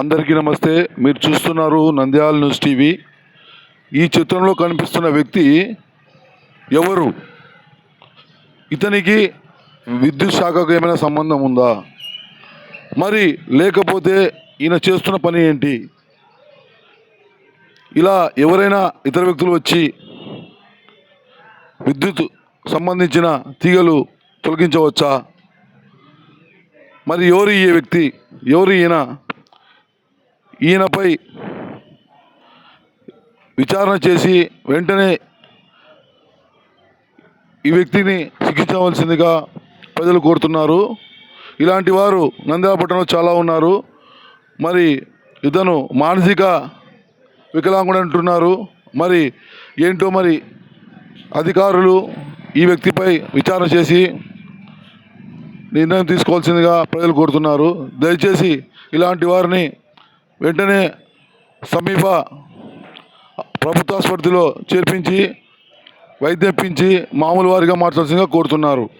అందరికీ నమస్తే. మీరు చూస్తున్నారు నంద్యాల న్యూస్ టీవీ. ఈ చిత్రంలో కనిపిస్తున్న వ్యక్తి ఎవరు? ఇతనికి విద్యుత్ శాఖకు ఏమైనా సంబంధం ఉందా? మరి లేకపోతే ఈయన చేస్తున్న పని ఏంటి? ఇలా ఎవరైనా ఇతర వ్యక్తులు వచ్చి విద్యుత్ సంబంధించిన తీగలు తొలగించవచ్చా? మరి ఎవరు ఈ వ్యక్తి? ఎవరు ఈయన? ఈయనపై విచారణ చేసి వెంటనే ఈ వ్యక్తిని శిక్షించవలసిందిగా ప్రజలు కోరుతున్నారు. ఇలాంటి వారు నంద్యాల చాలా ఉన్నారు. మరి ఇతను మానసిక వికలాంగుడు అంటున్నారు. మరి ఏంటో మరి అధికారులు ఈ వ్యక్తిపై విచారణ చేసి నిర్ణయం తీసుకోవాల్సిందిగా ప్రజలు కోరుతున్నారు. దయచేసి ఇలాంటి వారిని వెంటనే సమీప ప్రభుత్వ ఆసుపత్రిలో చేర్పించి వైద్యం మామూలు వారిగా మార్చాల్సిందిగా కోరుతున్నారు.